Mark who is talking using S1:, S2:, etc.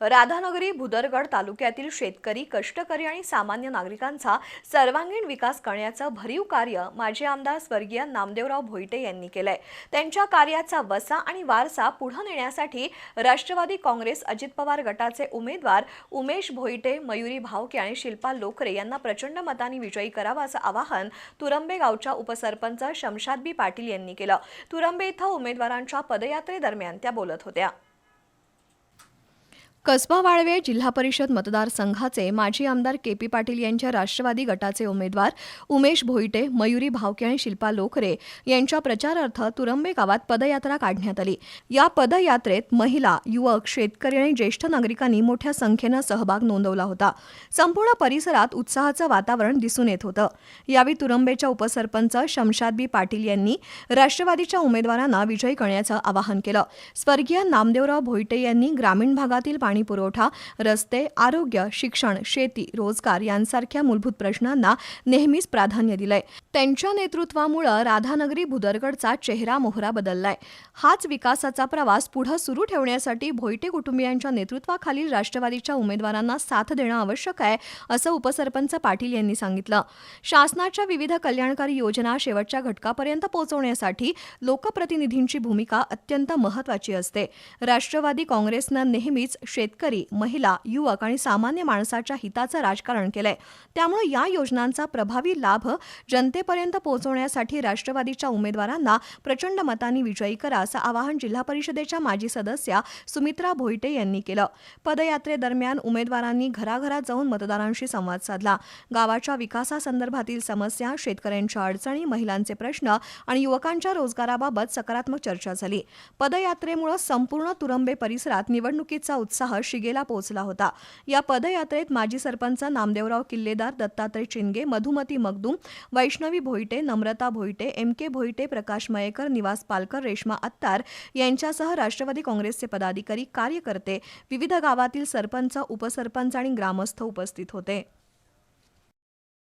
S1: राधानगरी भुदरगड तालुक्यातील शेतकरी कष्टकरी आणि सामान्य नागरिकांचा सर्वांगीण विकास करण्याचं भरीव कार्य माजी आमदार स्वर्गीय नामदेवराव भोईटे यांनी केलंय. त्यांच्या कार्याचा वसा आणि वारसा पुढे नेण्यासाठी राष्ट्रवादी काँग्रेस अजित पवार गटाचे उमेदवार उमेश भोईटे मयुरी भावके आणि शिल्पा लोकरे यांना प्रचंड मतांनी विजयी करावा असं आवाहन तुरंबे गावच्या उपसरपंच शमशाद बी पाटील यांनी केलं. तुरंबे इथं उमेदवारांच्या पदयात्रेदरम्यान त्या बोलत होत्या. कसबा वाळवे जिल्हा परिषद मतदारसंघाचे माजी आमदार के पी पाटील यांच्या राष्ट्रवादी गटाचे उमेदवार उमेश भोईटे मयुरी भावके आणि शिल्पा लोखरे यांच्या प्रचारार्थ तुरंबे गावात पदयात्रा काढण्यात आली. या पदयात्रेत महिला युवक शेतकरी आणि ज्येष्ठ नागरिकांनी मोठ्या संख्येनं सहभाग नोंदवला होता. संपूर्ण परिसरात उत्साहाचं वातावरण दिसून येत होतं. यावेळी तुरंबेच्या उपसरपंच शमशाद बी पाटील यांनी राष्ट्रवादीच्या उमेदवारांना विजयी करण्याचं आवाहन केलं. स्वर्गीय नामदेवराव भोईटे यांनी ग्रामीण भागातील पाणी पुरवठा रस्ते आरोग्य शिक्षण शेती रोजगार यांसारख्या मूलभूत प्रश्नांना नेहमीच प्राधान्य दिलंय. त्यांच्या नेतृत्वामुळं राधानगरी भुदरगडचा चेहरा मोहरा बदललाय. हाच विकासाचा प्रवास पुढे सुरू ठेवण्यासाठी भोईटे कुटुंबियांच्या नेतृत्वाखालील राष्ट्रवादीच्या उमेदवारांना साथ देणं आवश्यक आहे असं उपसरपंच पाटील यांनी सांगितलं. शासनाच्या विविध कल्याणकारी योजना शेवटच्या घटकापर्यंत पोहोचवण्यासाठी लोकप्रतिनिधींची भूमिका अत्यंत महत्वाची असते. राष्ट्रवादी काँग्रेसनं नेहमीच शेतकरी महिला युवक आणि सामान्य माणसाच्या हिताचं राजकारण केलंय. त्यामुळे या योजनांचा प्रभावी लाभ जनतेपर्यंत पोहोचवण्यासाठी राष्ट्रवादीच्या उमेदवारांना प्रचंड मतांनी विजयी करा असं आवाहन जिल्हा परिषदेच्या माजी सदस्या सुमित्रा भोईटे यांनी केलं. पदयात्रेदरम्यान उमेदवारांनी घराघरात जाऊन मतदारांशी संवाद साधला. गावाच्या विकासासंदर्भातील समस्या शेतकऱ्यांच्या अडचणी महिलांचे प्रश्न आणि युवकांच्या रोजगाराबाबत सकारात्मक चर्चा झाली. पदयात्रेमुळे संपूर्ण तुरंबे परिसरात निवडणुकीचा उत्साह शिगेला पोहोचला होता. या पदयात्रेत माजी सरपंच नामदेवराव किल्लेदार दत्तात्रय चिनगे मधुमती मगदूम वैष्णवी भोईटे नम्रता भोईटे एम के भोईटे प्रकाश मयेकर निवास पालकर रेश्मा अत्तार यांच्यासह राष्ट्रवादी काँग्रेसचे पदाधिकारी कार्यकर्ते विविध गावातील सरपंच उपसरपंच आणि ग्रामस्थ उपस्थित होते.